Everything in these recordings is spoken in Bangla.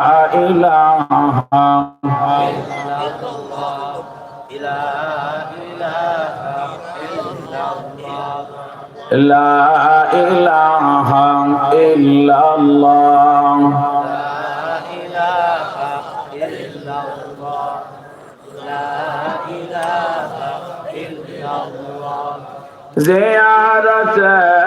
إله لا إله إلا الله زيارة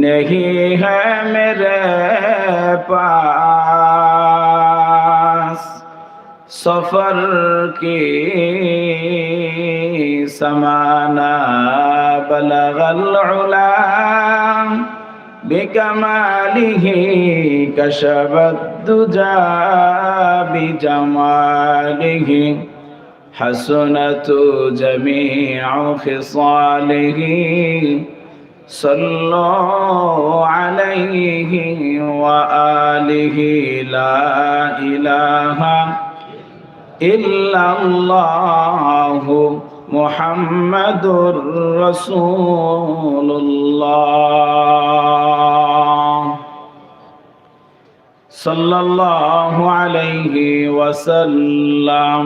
नहीं है मेरे पास सफर की समाना बलगल उलाम بكماله كشف الدجى بجماله حسنت جميع خصاله صلوا عليه وآله لا إله إلا الله محمد رسول الله. صلى الله عليه وسلم.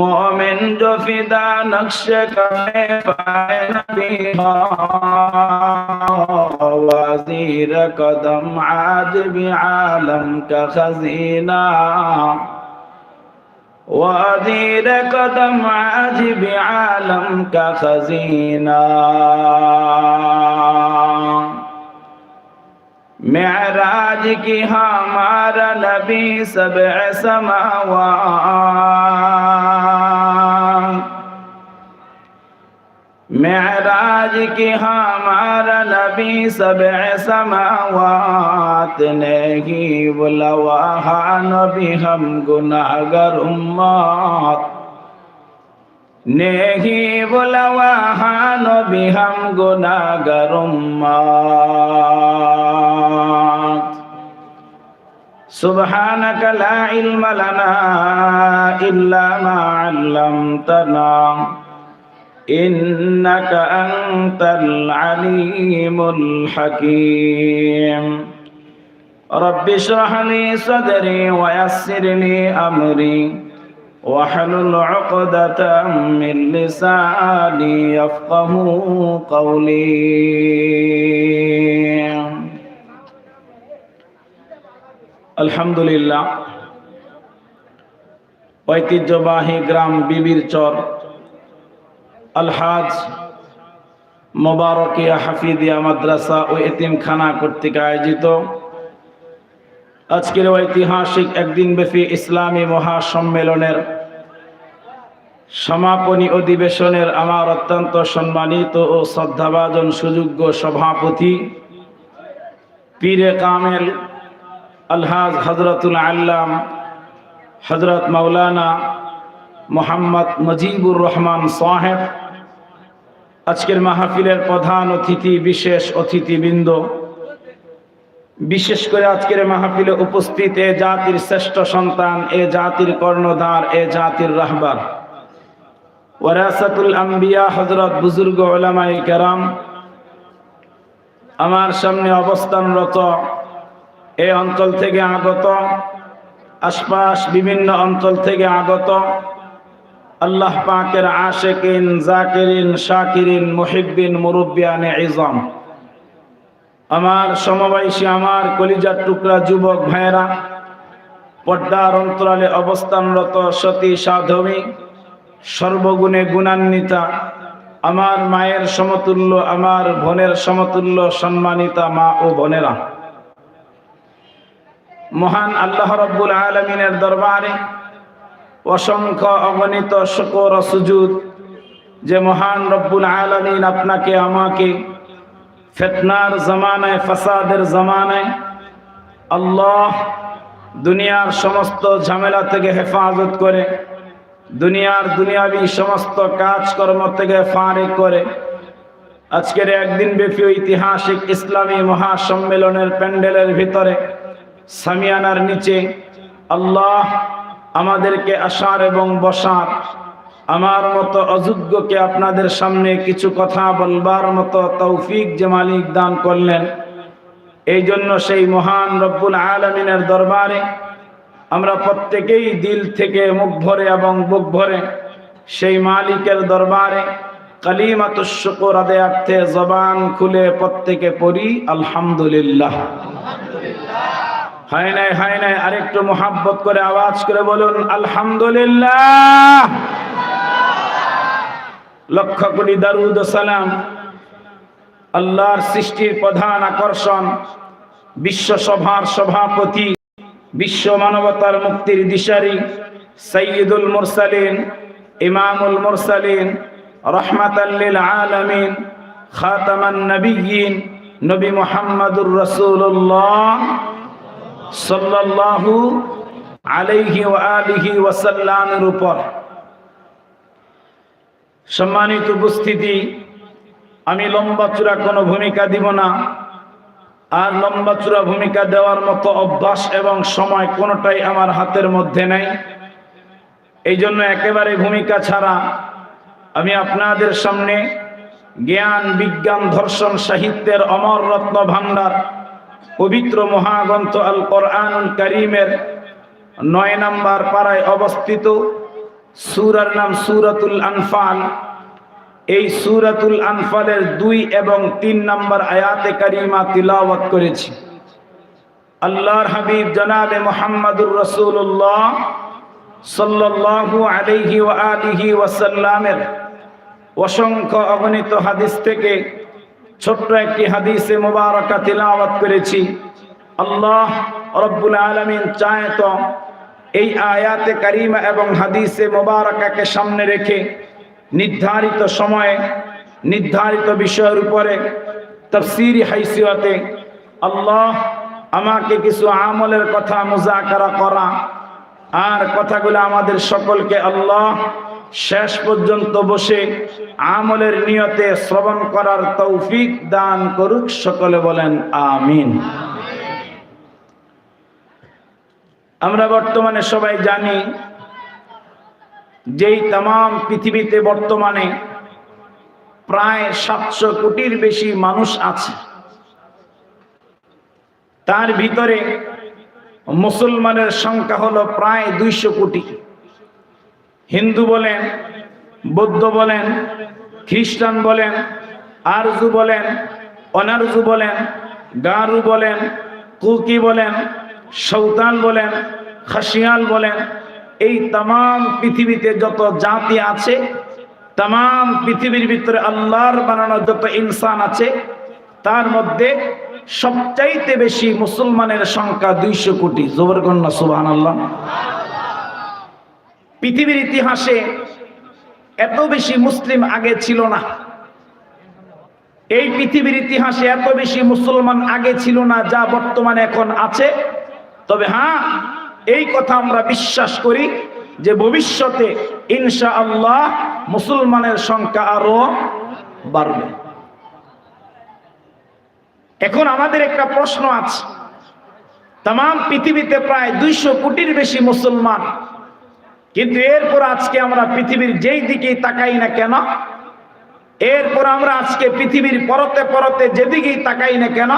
मोमिन जो फिदा नक्श कमे पाए नबी वजीर कदम आज भी आलम का खजीना वजीर कदम आज भी आलम का खजीना मेराज की हमारा नबी सब समावात मेराज की हमारा नबी सब समावात नहीं बुलवा नबी हम गुनागर उम्मत। নেহি বোলাওয়া হান বিহাম গোনাগারুম্মা سبحانك لا علم لنا إلا ما علمتنا إنك أنت العليم الحكيم رب اشرح لي صدري ويسر لي أمري واحلل عقدة من لساني يفقه قولي আলহামদুলিল্লাহ ঐতিহ্যবাহী গ্রাম বিবির চর আলহাজ মোবারকিয়া হাফিদিয়া মাদ্রাসা ও এতিমখানা কর্তৃক আয়োজিত আজকের ঐতিহাসিক একদিন ব্যাপী ইসলামী মহাসম্মেলনের সমাপনী অধিবেশনের আমার অত্যন্ত সম্মানিত ও শ্রদ্ধাভাজন সুযোগ্য সভাপতি, পীরে কামেল আলহাজ হজরতুল আল্লাম হজরত মৌলানা মোহাম্মদ মজিবুর রহমান সাহেব, আজকের মাহফিলের প্রধান অতিথি, বিশেষ অতিথিবৃন্দ বিশেষ করে আজকের মাহফিলে উপস্থিত এ জাতির শ্রেষ্ঠ সন্তান, এ জাতির কর্ণধার, এ জাতির রাহবার। ওয়ারাসাতুল আম্বিয়া হজরত বুজুর্গ ওলামাই কেরাম, আমার সামনে অবস্থানরত এই অঞ্চল থেকে আগত, আশপাশ বিভিন্ন অঞ্চল থেকে আগত আল্লাহ পাকের আশেকিন, জাকিরিন, শাকিরিন, মুহিব্বিন, মুরব্বিয়ানে ইজম। আমার সমবয়সী, আমার কলিজার টুকরা যুবক ভাইয়েরা, পর্দার অন্তরালে অবস্থানরত সতী সাধবী, সর্বগুণে গুণান্বিতা, আমার মায়ের সমতুল্য, আমার বোনের সমতুল্য সম্মানিতা মা ও বোনেরা। মহান আল্লাহ রব্বুল আলমিনের দরবারে অসংখ্য অগণিত শকর সুজুদ যে মহান রব্বুল আলমিন আপনাকে, আমাকে ফেতনার জমানায়, ফাসাদের জমানায় আল্লাহ দুনিয়ার সমস্ত ঝামেলা থেকে হেফাজত করে, দুনিয়ার দুনিয়াবি সমস্ত কাজকর্ম থেকে ফাঁড়ে করে। আজকের একদিন ব্যাপী ঐতিহাসিক ইসলামী মহাসম্মেলনের প্যান্ডেলের ভিতরে সামিয়ানার নিচে আল্লাহ আমাদেরকে আসার এবং বসার আমার মতো অযোগ্যকে আপনাদের সামনে কিছু কথা বলবার মতো তৌফিক যে মালিক দান করলেন। এই জন্য সেই মহান রব্বুল আলমিনের দরবারে আমরা প্রত্যেকেই দিল থেকে মুখ ভরে এবং বুক ভরে সেই মালিকের দরবারে কালিমাত শুকর আদায়ার্থে জবান খুলে প্রত্যেকে পড়ি, আলহামদুলিল্লাহ। হায় নাই হায় নাই, আরেকটু মোহাব্বত করে আওয়াজ করে বলুন, আলহামদুলিল্লাহ। লক্ষ কোটি দারুদ সালাম আল্লাহর সৃষ্টির প্রধান আকর্ষণ বিশ্ব সভার সভাপতি, বিশ্ব মানবতার মুক্তির দিশারি সৈয়দুল মুরসালিন, ইমামুল মুরসালিন রহমাতাল্লিল আলমিন, খাতামান নবীন নবী মোহাম্মদুর রসুল্লাহ সাল্লাল্লাহু আলাইহি ওয়া আলিহি ওয়াসাল্লামের উপর। সম্মানিত উপস্থিতি, আমি লম্বা চূড়া কোনো ভূমিকা দিব না। আর লম্বা চূড়া ভূমিকা দেওয়ার মতো অভ্যাস এবং সময় কোনোটাই আমার হাতের মধ্যে নেই। এই জন্য একেবারে ভূমিকা ছাড়া আমি আপনাদের সামনে জ্ঞান, বিজ্ঞান, ধর্ষণ, সাহিত্যের অমর রত্ন ভাণ্ডার, পবিত্র মহাগ্রন্থ আল কোরআনুল করিমের নয় নাম্বার পাড়ায় অবস্থিত সুরার নাম সুরাতুল আনফাল। এই সুরাতুল আনফালের দুই এবং তিন নম্বর আয়াতে কারিমা তিলাওয়াত করেছি। আল্লাহর হাবিব জনাবে মোহাম্মদুর রসুল্লাহ সাল্লাল্লাহু আলাইহি ওয়া আলিহি ওয়াসাল্লামের অসংখ্য অগণিত হাদিস থেকে ছোট্ট একটি হাদিসে মোবারকা তিলাওয়াত করেছি। আল্লাহ রব্বুল আলমিন চায় তো এই আয়াতে কারিমা এবং হাদিসে মোবারকাকে সামনে রেখে নির্ধারিত সময়ে, নির্ধারিত বিষয়ের উপরে তফসিরি হাইসিয়তে আল্লাহ আমাকে কিছু আমলের কথা মুজাকারা করা আর কথাগুলো আমাদের সকলকে আল্লাহ শেষ পর্যন্ত বসে আমলের নিয়তে শ্রবণ করার তৌফিক দান করুক, সকলে বলেন আমিন। আমরা বর্তমানে সবাই জানি যেই তাম পৃথিবীতে বর্তমানে প্রায় সাতশো কোটির বেশি মানুষ আছে, তার ভিতরে মুসলমানের সংখ্যা হলো প্রায় দুইশো কোটি। হিন্দু বলেন, বৌদ্ধ বলেন, খ্রিস্টান বলেন, আরজু বলেন, অনারজু বলেন, গারু বলেন, কুকি বলেন সৌতাল বলেন, খাসিয়াল বলেন, এই তাম পৃথিবীতে যত জাতি আছে তাম পৃথিবীর ভিতরে আল্লাহর বানানো যত ইনসান আছে, তার মধ্যে সবচাইতে বেশি মুসলমানের সংখ্যা দুইশো কোটি। জবরগন্না সুবাহ আল্লাহ পৃথিবীর ইতিহাসে এত বেশি মুসলিম আগে ছিল না। এই পৃথিবীর ইতিহাসে এত বেশি মুসলমান আগে ছিল না, যা বর্তমানে এখন আছে। তবে হ্যাঁ এই কথা আমরা বিশ্বাস করি যে ভবিষ্যতে ইনশা আল্লাহ মুসলমানের সংখ্যা আরও বাড়বে। এখন আমাদের একটা প্রশ্ন আছে। তাম পৃথিবীতে প্রায় দুইশো কোটির বেশি মুসলমান, কিন্তু এরপর আজকে আমরা পৃথিবীর যেই দিকেই তাকাই না কেন, এরপর আমরা আজকে পৃথিবীর পরতে পরতে যেদিকেই তাকাই না কেন,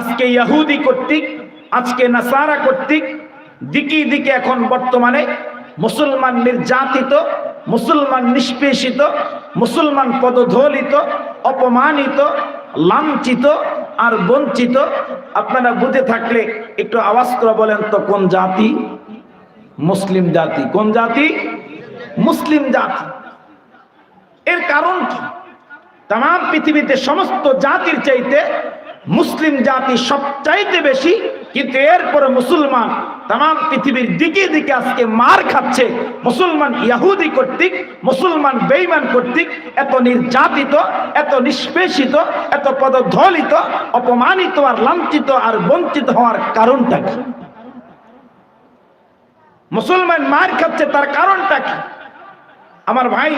আজকে ইয়াহুদি কর্তৃক আজকে নাসারা কর্তৃক দিকে দিকে এখন বর্তমানে মুসলমান নির্যাতিত, মুসলমান নিষ্পেষিত, মুসলমান পদধলিত, অপমানিত, লাঞ্ছিত আর বঞ্চিত। আপনারা বুঝে থাকলে একটু আওয়াজ করে বলেন তো, কোন জাতি? মুসলিম জাতি। কোন জাতি? মুসলিম জাতি। এর কারণ কি? তাম পৃথিবীতে সমস্ত জাতির চাইতে মুসলিম জাতি সবচাইতে বেশি, কিন্তু এরপরে মুসলমান তাম পৃথিবীর দিকে দিকে আজকে মার খাচ্ছে। মুসলমান ইয়াহুদি কর্তৃক, মুসলমান বেইমান কর্তৃক এত নির্যাতিত, এত নিষ্পেষিত, এত পদধলিত, অপমানিত আর লাঞ্ছিত আর বঞ্চিত হওয়ার কারণটা কি? মুসলমান মার খাচ্ছে তার কারণটা কি? আমার ভাই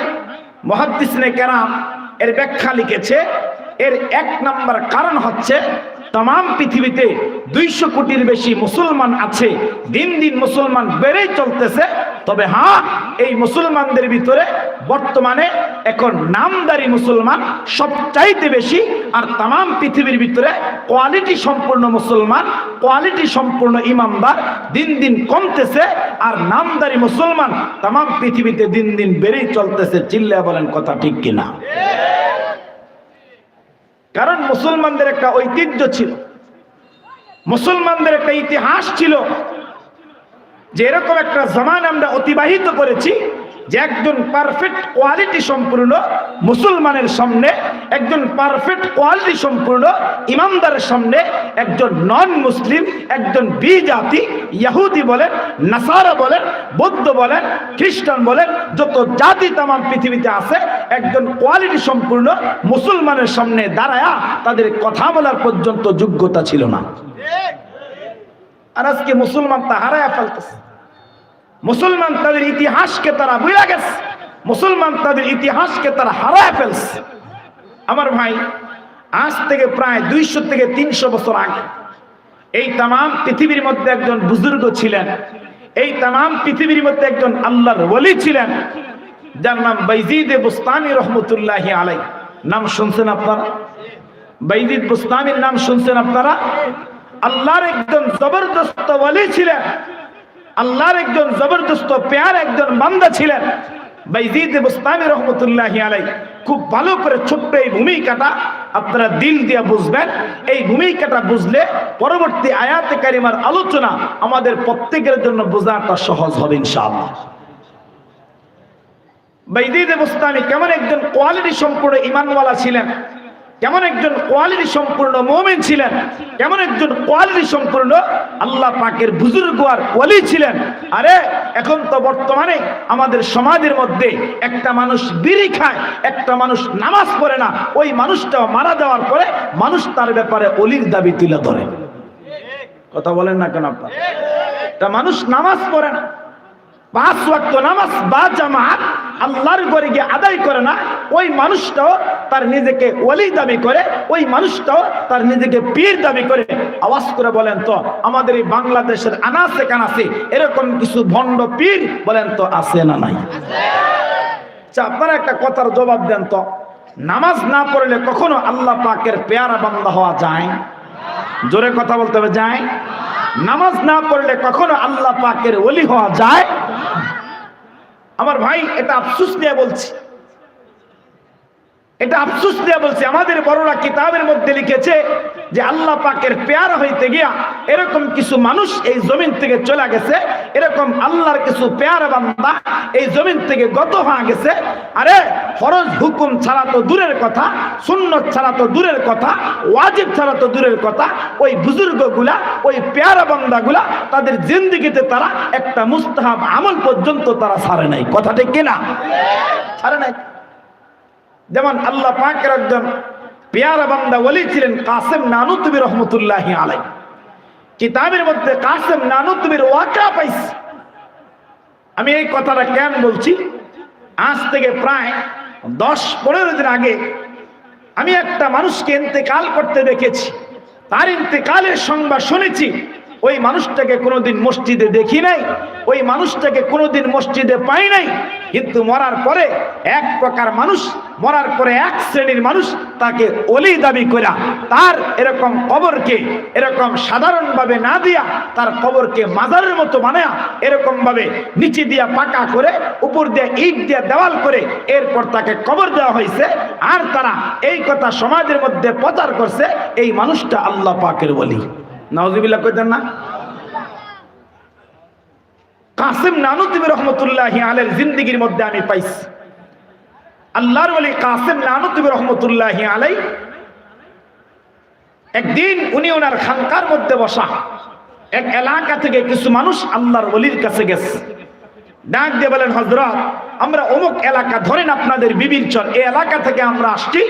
মহাদ্দিসনে কেরাম এর ব্যাখ্যা লিখেছে এর এক নম্বর কারণ হচ্ছে তাম পৃথিবীতে দুইশো কোটির বেশি মুসলমান আছে, দিন দিন মুসলমান বেড়েই চলতেছে। তবে হ্যাঁ এই মুসলমানদের ভিতরে বর্তমানে এখন নামদারি মুসলমান সবচাইতে বেশি, আর তাম পৃথিবীর ভিতরে কোয়ালিটি সম্পূর্ণ মুসলমান, কোয়ালিটি সম্পূর্ণ ইমামদার দিন দিন কমতেছে, আর নামদারি মুসলমান তাম পৃথিবীতে দিন দিন বেড়েই চলতেছে। চিল্লা বলেন কথা ঠিক কিনা? কারণ মুসলমানদের একটা ঐতিহ্য ছিল। মুসলমানদের একটা ইতিহাস ছিল যে এরকম একটা জামান আমরা অতিবাহিত করেছি যে একজন পারফেক্ট কোয়ালিটি সম্পূর্ণ মুসলমানের সামনে, একজন পারফেক্ট কোয়ালিটি সম্পূর্ণ ইমানদারের সামনে, একজন নন মুসলিম একজন বি জাতি ইয়াহুদি বলেন নাসারা বলেন, বৌদ্ধ বলেন, খ্রিস্টান বলেন, যত জাতি তাম পৃথিবীতে আছে একজন কোয়ালিটি সম্পূর্ণ মুসলমানের সামনে দাঁড়ায়া তাদের কথা বলার পর্যন্ত যোগ্যতা ছিল না। আর আজকে মুসলমান তা হারায়া ফেলতেছে। মুসলমান তাদের ইতিহাসকে তারা বুঝা গেছে। মুসলমান তাদের ইতিহাসকে তারা হারায় ফেলছে। আমার ভাই, আজ থেকে প্রায় দুইশো থেকে তিনশো বছর আগে এই তাম পৃথিবীর মধ্যে একজন বুজুর্গ ছিলেন। এই তাম পৃথিবীর মধ্যে একজন আল্লাহর ওলি ছিলেন। যার নাম বাইজিদে বুস্তানি রহমতুল্লাহ আলাই। নাম শুনছেন আপনারা? বাইজিদ বুস্তানির নাম শুনছেন আপনারা? আল্লাহর একজন জবরদস্ত ওলি ছিলেন। আল্লাহর একজন জবরদস্ত পেয়ার একজন বান্দা ছিলেন। বাইজিদ বুস্তানি রহমতুল্লাহ আলাই। খুব ভালো করে ছোট্ট এই ভূমিকাটা আপনারা দিল দিয়ে বুঝবেন। এই ভূমিকাটা বুঝলে পরবর্তী আয়াতে কারিমার আলোচনা আমাদের প্রত্যেকের জন্য বোঝাটা সহজ হবে ইনশাআল্লাহ। বাইজিদ বুস্তানি কেমন একজন কোয়ালিটি সম্পূর্ণ ইমানওয়ালা ছিলেন? কেমন একজন কোয়ালিটি সম্পূর্ণ মোমেন ছিলেন? কেমন একজন কোয়ালিটি সম্পূর্ণ আল্লাহ পাকের বুজুর্গ আর ওয়ালি ছিলেন? আরে, এখন তো বর্তমানে আমাদের সমাজের মধ্যে একটা মানুষ বিড়ি খায়, একটা মানুষ নামাজ পড়ে না, ওই মানুষটা মারা দেওয়ার পরে মানুষ তার ব্যাপারে অলির দাবি তুলে ধরে। কথা বলেন না কেন আপনার? মানুষ নামাজ পড়ে না। পাঁচ ওয়াক্ত নামাজ বা জামাত আল্লাহর ঘরে গিয়ে আদায় করে না, ওই মানুষটাও তার নিজেকে ওলি দাবি করে, ওই মানুষটাও তার নিজেকে পীর দাবি করে। আওয়াজ করে বলেন তো, আমাদের এই বাংলাদেশের আনাসে কানাসে এরকম কিছু ভণ্ড পীর বলেন তো আছে না নাই? আচ্ছা আপনারা একটা কথার জবাব দেন তো, নামাজ না পড়লে কখনো আল্লাহ পাকের পেয়ারা বান্দা হওয়া যায়? জোরে কথা বলতে হবে, যায়? নামাজ না পড়লে কখনো আল্লাহ পাকের ওলি হওয়া যায়? আমার ভাই এটা আফসুস নিয়ে বলছি। এটা আফসুস দিয়ে বলছে, আমাদের বড়রা কিতাবের মধ্যে লিখেছে যে আল্লাহ পাকের পেয়ারা হইতে গিয়া এরকম কিছু মানুষ এই জমিন থেকে চলে গেছে, এরকম আল্লাহর কিছু পেয়ারা বান্দা এই জমিন থেকে গত হয়ে গেছে। আরে, ফরজ হুকুম ছাড়া তো দূরের কথা, সুন্নত ছাড়া তো দূরের কথা, ওয়াজিব ছাড়া তো দূরের কথা, ওই বুজুর্গগুলা, ওই পেয়ারা বান্দাগুলা, তাদের জিন্দিগিতে তারা একটা মুস্তাহাব আমল পর্যন্ত তারা ছাড়ে নাই। কথাটা কিনা? ছাড়ে নাই? যেমন আল্লাহ পাকের একজন পেয়ারা বান্দা ওলি ছিলেন কাসেম নানুতুবি রহমতুল্লাহ আলাই কিতাবের মধ্যে কাসেম নানুতুবির ওয়াকা পাইছি। আমি এই কথাটা কেন বলছি? আজ থেকে প্রায় দশ পনেরো দিন আগে আমি একটা মানুষকে ইন্তেকাল করতে দেখেছি। তার ইন্তেকালের সংবাদ শুনেছি। ওই মানুষটাকে কোনোদিন মসজিদে দেখি নাই, ওই মানুষটাকে কোনোদিন মসজিদে পাই নাই। কিন্তু মরার পরে এক প্রকার মানুষ, মরার পরে এক শ্রেণির মানুষ তাকে অলি দাবি করা তার এরকম কবরকে এরকম সাধারণভাবে না দিয়া তার কবরকে মাজারের মতো বানায়া এরকম ভাবে নিচে দিয়া পাকা করে, উপর দিয়ে ইট দিয়া দেওয়াল করে এরপর তাকে কবর দেওয়া হয়েছে আর তারা এই কথা সমাজের মধ্যে প্রচার করছে, এই মানুষটা আল্লাহ পাকের বলি নওয়াজিবিল্লাহ কইতেন না? কাসিম নানুদ্দিন রহমতুল্লাহ আলের জিন্দিগির মধ্যে আমি পাইছি। আল্লাহর বলি কাসিম নানুদ্দিন রহমতুল্লাহ আলাই, একদিন উনি ওনার খানকার মধ্যে বসা, এক এলাকা থেকে কিছু মানুষ আল্লাহর ওলির কাছে গেছে। ডাক দিয়ে বলেন হজরত আমরা অমুক এলাকা ধরেন আপনাদের বিবির চর এই এলাকা থেকে আমরা আসছি।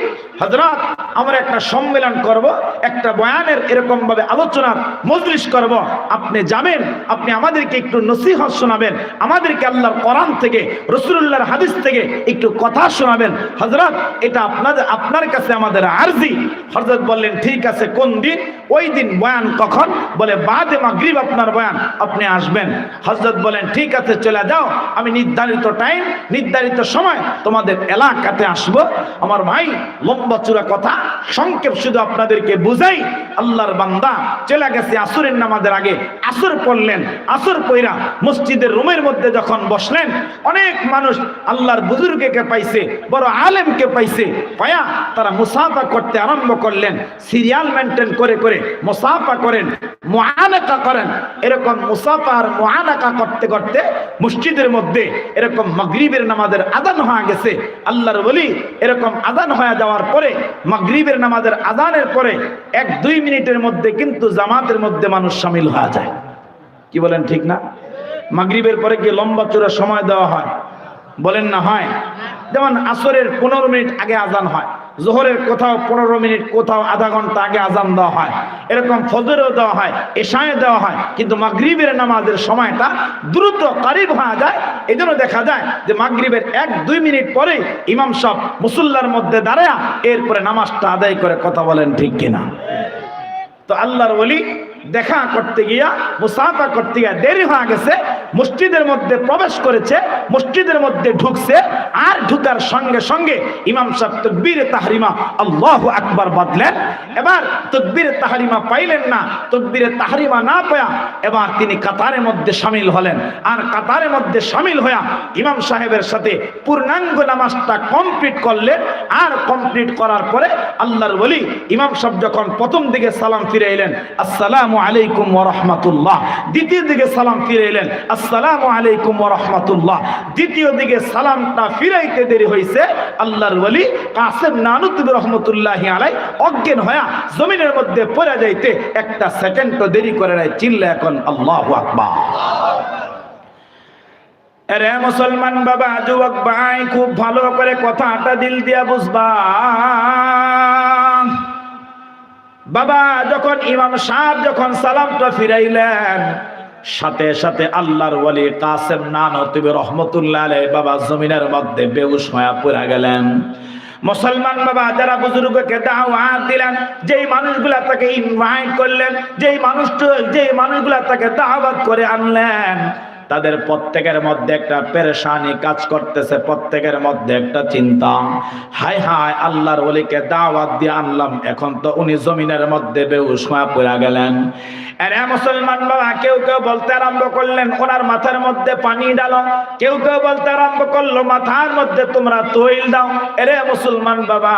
হজরত আমরা একটা সম্মেলন করব, একটা বয়ানের এরকম ভাবে আলোচনার মজলিস করব। আপনি যাবেন, আপনি আমাদেরকে একটু নসিহত শোনাবেন, আমাদেরকে আল্লাহর কোরআন থেকে রসুল্লাহর হাদিস থেকে একটু কথা শোনাবেন। হজরত এটা আপনাদের আপনার কাছে আমাদের আরজি। হজরত বললেন, ঠিক আছে, কোন দিন? ওই দিন বয়ান কখন? বলে, বাদে মাগরিব আপনার বয়ান, আপনি আসবেন। হজরত বলেন, ঠিক আছে, চলে যাও। আমি নির্ধারিত টাইম নির্ধারিত সময় তোমাদের এলাকাতে আসব। আমার ভাই, লম্বা চূড়া কথা, সংক্ষেপ শুধু আপনাদেরকে বুঝাই, আল্লাহর বান্দা চলে গেছে আসরের নামাজের আগে। আসর পড়লেন, আসর পইরা মসজিদের রুমের মধ্যে যখন বসলেন, অনেক মানুষ আল্লাহর বুজুর্গকে পাইছে, বড় আলেমকে পাইছে, পায়া তারা মুসাফা করতে আরম্ভ করলেন, সিরিয়াল মেনটেন করে করে মুসাফা করেন, মুআনাকা করেন। এরকম মুসাফা আর মুআনাকা করতে করতে মসজিদের মধ্যে এরকম মাগরিবের নামাজের আদান হয়ে গেছে, আল্লাহর বলি এরকম আদান হয়ে যাওয়ার পরে, মাগরিবের নামাজের আদানের পরে এক দুই মিনিটের মধ্যে কিন্তু জামাতের মধ্যে মানুষ সামিল হয়ে যায়। কি বলেন ঠিক না? মাগরিবের পরে কি লম্বা চূড়া সময় দেওয়া হয়? বলেন না, হয়। যেমন আসরের পনেরো মিনিট আগে আজান হয়। জোহরের কোথাও পনেরো মিনিট, কোথাও আধা ঘণ্টা আগে আজান দেওয়া হয়। এরকম ফজরেও দেওয়া হয় এশায় দেওয়া হয়, কিন্তু মাগরিবের নামাজের সময়টা দ্রুত কারিব হওয়া যায়। এই জন্য দেখা যায় যে মাগরিবের এক, দুই মিনিট পরে ইমাম সাহ মুসল্লার মধ্যে দাঁড়ায় এরপরে নামাজটা আদায় করে কথা বলেন ঠিক কিনা। তো আল্লাহর বলি দেখা করতে গিয়া, মুসাফা করতে গিয়া দেরি হয়ে গেছে মসজিদের মধ্যে প্রবেশ করেছে, মসজিদের মধ্যে ঢুকছে, আর ঢুকার সঙ্গে সঙ্গে ইমাম সাহেব তকবীর তাহরিমা আল্লাহ আকবার বাদলেন এবার তকবীর তাহরিমা পাইলেন না, তকবীর তাহরিমা না পায়া এবার তিনি কাতারের মধ্যে সামিল হলেন। আর কাতারের মধ্যে সামিল হইয়া ইমাম সাহেবের সাথে পূর্ণাঙ্গ নামাজটা কমপ্লিট করলেন। আর কমপ্লিট করার পরে আল্লাহর বলি ইমাম সাহেব যখন প্রথম দিকে সালাম ফিরে এলেন, আসসালামু আলাইকুম ওয়া রাহমাতুল্লাহ। দ্বিতীয় দিকে সালাম ফিরে এলেন আসসালামু আলাইকুম রাহমাতুল্লাহ। দ্বিতীয় দিকে সালামটা ফিরাইতে দেরি হয়েছে আল্লাহর ওলি কাসেম নানুদ্দিন রহমতুল্লাহি আলাই অজ্ঞান হয়া জমিনের মধ্যে পড়ে যাইতে একটা সেকেন্ডও দেরি করে নাই। চিল্লা এখন, আল্লাহু আকবার। রে মুসলমান বাবা, যুবক ভাই, খুব ভালো করে কথাটা দিল দিয়া বুঝবা। বাবা, যখন ইমাম সাহেব যখন সালামটা ফিরাইলেন সাথে সাথে আল্লাহর ওয়ালি কাসেম নানতিবি রহমতুল্লাহ আলাই বাবা জমিনের মধ্যে বেউস হয়ে পড়ে গেলেন। মুসলমান বাবা, যারা বুজুর্গকে দাওয়াত দিলেন, যেই মানুষগুলা তাকে ইনভাইট করলেন, যেই মানুষটা যেই মানুষগুলা তাকে দাওয়াত করে আনলেন তাদের প্রত্যেকের মধ্যে একটা পেরেশানি কাজ করতেছে, প্রত্যেকের মধ্যে একটা চিন্তা। হায় হায়, আল্লাহর ওলিকে দাওয়াত দিয়ে আনলাম, এখন তো উনি জমিনের মধ্যে বেউস হয়ে পড়ে গেলেন। বাবা, কেউ কেউ আরম্ভ করলেন মাথার মধ্যে পানি কেউ কেউ বলতে আরম্ভ করল, মাথার মধ্যে তোমরা দাও। এরে মুসলমান বাবা,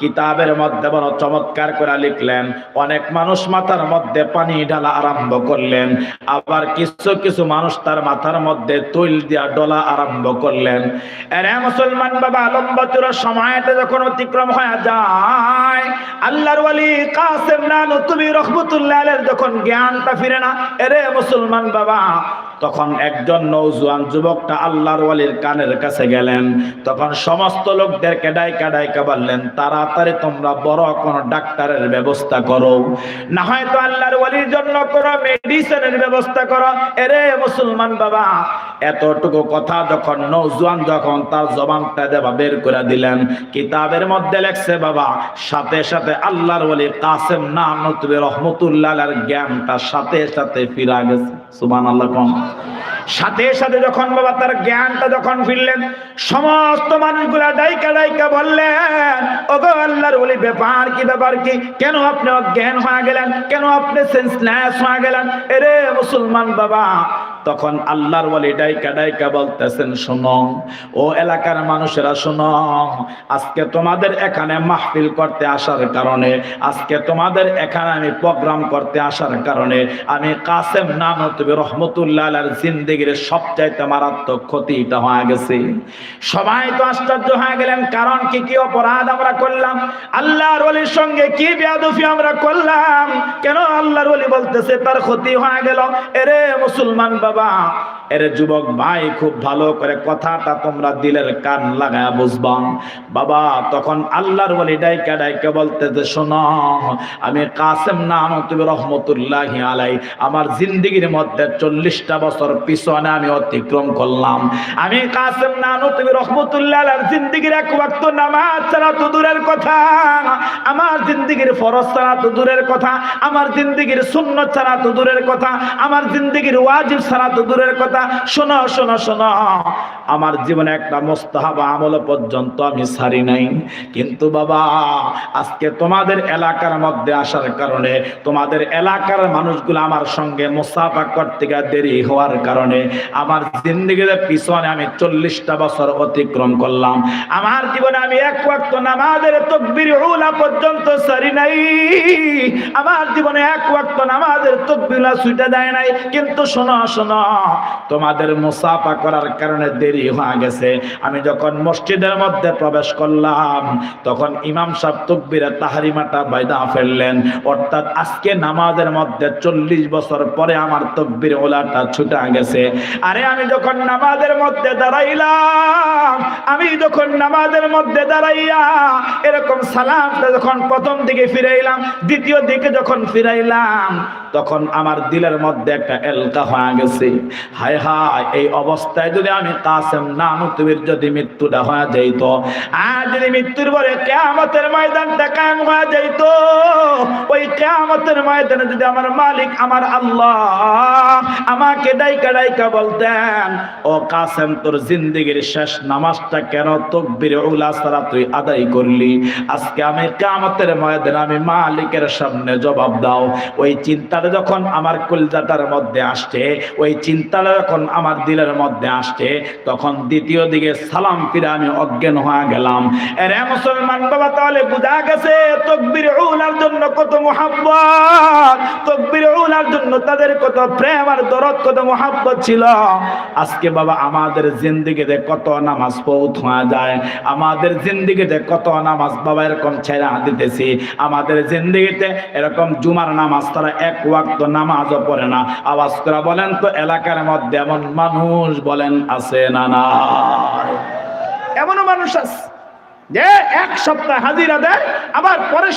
কিতাবের মধ্যে বড় চমৎকার করে লিখলেন, অনেক মানুষ মাথার মধ্যে পানি ঢালা আরম্ভ করলেন, আবার কিছু কিছু মানুষ তার মাথার মধ্যে তৈল দিয়া ডলা আরম্ভ করলেন। আরে মুসলমান বাবা, লম্বা চূড়া সময়টা যখন অতিক্রম হয়ে যায়, আল্লাহর ওয়ালি কাসেম নানু তুমি রহমতুল্লাহ যখন জ্ঞানটা ফিরে না, এরে মুসলমান বাবা তখন একজন নৌজওয়ান যুবকটা আল্লাহর ওয়ালির কানের কাছে গেলেন। তখন সমস্ত লোকদেরকে ডাইকা ডাইকা বললেন, তাড়াতাড়ি তোমরা বড় কোনো ডাক্তারের ব্যবস্থা করো। না হয়তো আল্লাহর ওয়ালির জন্য কোনো মেডিসিনের ব্যবস্থা করো। এরে মুসলমান বাবা! এতটুকু কথা যখন নৌজওয়ান যখন তার জবানটা দেবা বের করে দিলেন, কিতাবের মধ্যে লেখছে, বাবা, সাথে সাথে আল্লাহর ওয়ালি কাসেম না নতুবে রহমতুল্লাহ জ্ঞানটা সাথে সাথে ফিরা গেছে। সুবহানাল্লাহ কম। সাথে সাথে যখন বাবা তার জ্ঞানটা যখন ফিরলেন, সমস্ত মানুষগুলা ডাইকা ডাইকা বললেন, ওগো আল্লাহর বলি ব্যাপার কি ব্যাপার কি? কেন আপনি অজ্ঞান হয়ে গেলেন? কেন আপনি সেন্সলেস হয়ে গেলেন? এরে মুসলমান বাবা তখন আল্লাহর বলি ডাইকা ডাইকা বলতেছেন, শোনো, ও এলাকার মানুষেরা, শোনো, আজকে তোমাদের এখানে মাহফিল করতে আসার কারণে, আজকে তোমাদের এখানে আমি প্রোগ্রাম করতে আসার কারণে, আমি কাসেম নানতবি রহমতুল্লাহ জিন্দেগির সবচাইতে মারাত্মক ক্ষতিটা হয়ে গেছে। সবাই তো আশ্চর্য হয়ে গেলেন, কারণ কি কি অপরাধ আমরা করলাম? আল্লাহর ওলির সঙ্গে কি বেয়াদফি আমরা করলাম? কেন আল্লাহর ওলি বলতেছে, তার ক্ষতি হয়ে গেল? এরে মুসলমান বাবা এরে যুবক ভাই খুব ভালো করে কথাটা তোমরা দিলের কান লাগায় বুঝবাম বাবা, তখন আল্লাহর ওলি ডাইকা ডাইকা বলতেছে শোনো, আমি কাসেম নাম তুমি রহমতুল্লাহ আলাই। আমার জিন্দিগির মধ্যে চল্লিশটা বছর পিছনে আমি অতিক্রম করলাম। আমি কাসেম নানু তুমি রহমতুল্লাহ জিন্দিগির এক ওয়াক্ত নামাজ ছাড়া তো দূরের কথা। আমার জিন্দিগির ফরজ ছাড়া তো দূরের কথা। আমার জিন্দিগির শূন্য ছাড়া তো দূরের কথা। আমার জিন্দিগির ওয়াজিব ছাড়া তো দূরের কথা। শোনো শোনো শোনো। আমার জীবনে একটা মোস্তাহাব আমল পর্যন্ত আমি ছাড়ি নাই। কিন্তু বাবা, আজকে তোমাদের এলাকার মধ্যে আসার কারণে, তোমাদের এলাকার মানুষগুলো আমার সঙ্গে মুসাফা করতে গিয়ে দেরি হওয়ার কারণে, আমার জিন্দগিতে পিছনে আমি চল্লিশটা বছর অতিক্রম করলাম। আমার জীবনে আমি এক ওয়াক্ত নামাজের তকবির উলা পর্যন্ত সারি নাই। আমার জীবনে এক ওয়াক্ত নামাজের তকবিলা ছুটে দেয় নাই। কিন্তু শোনো শোনো তোমাদের মুসাফা করার কারণে দেরি হয়ে গেছে। আমি যখন মসজিদের মধ্যে প্রবেশ করলাম, তখন ইমাম সাহেব তকবিরে তাহারিমাটা বাইদা ফেললেন। অর্থাৎ আজকে নামাজের মধ্যে চল্লিশ বছর পরে আমার তকবির ওলাটা ছুটে গেছে। আরে আমি যখন নামাজের মধ্যে দাঁড়াইলাম, আমি যখন নামাজের মধ্যে দাঁড়াইয়া এরকম সালামটা যখন প্রথম দিকে ফিরাইলাম, দ্বিতীয় দিকে যখন ফিরাইলাম তখন আমার দিলের মধ্যে একটা এলকা হয়ে গেছে। হায় হায়, এই অবস্থায় যদি আমি কাসেম না নতুবির যদি মৃত্যুটা হয়ে যাইত আর যদি মৃত্যুর পরে কেয়ামতের ময়দানটা কায়েম হয়ে যাইত, ওই কেয়ামতের ময়দানে যদি আমার মালিক, আমার আল্লাহ আমাকে ডাইকা ডাইকা বলতেন, ও কাসেম, তোর জিন্দিগির শেষ নামাজটা কেন তকবির উলা সারা তুই আদায় করলি? আজকে আমি কেয়ামতের ময়দানে আমি মালিকের সামনে জবাব দাও। ওই চিন্তাটা যখন আমার কলজাটার মধ্যে আসছে, ওই চিন্তাটা যখন আমার দিলের মধ্যে আসছে, তখন দ্বিতীয় দিকে সালাম ফিরে আমি অজ্ঞান হয়ে গেলাম। এরে মুসলমান বাবা, তাহলে বুঝা গেছে তকবির উলার জন্য কত মোহাব্বত। তকবির উলার জন্য তাদের কত প্রেম আর দরদ, কত মোহাব্বত ছিল। আজকে বাবা, আমাদের জিন্দিগিতে কত নামাজ পৌঁছ হয়ে যায়। আমাদের জিন্দিগিতে কত নামাজ বাবা এরকম ছেড়া দিতেছি। আমাদের জিন্দিগিতে এরকম জুমার নামাজ তারা এক ওয়াক্ত নামাজও পড়ে না। আওয়াজ করে বলেন তো, এলাকার মধ্যে এমন মানুষ বলেন, আছে না না এমনও মানুষ আছে যে এক সপ্তাহ হাজিরা দেয়, আবার পরের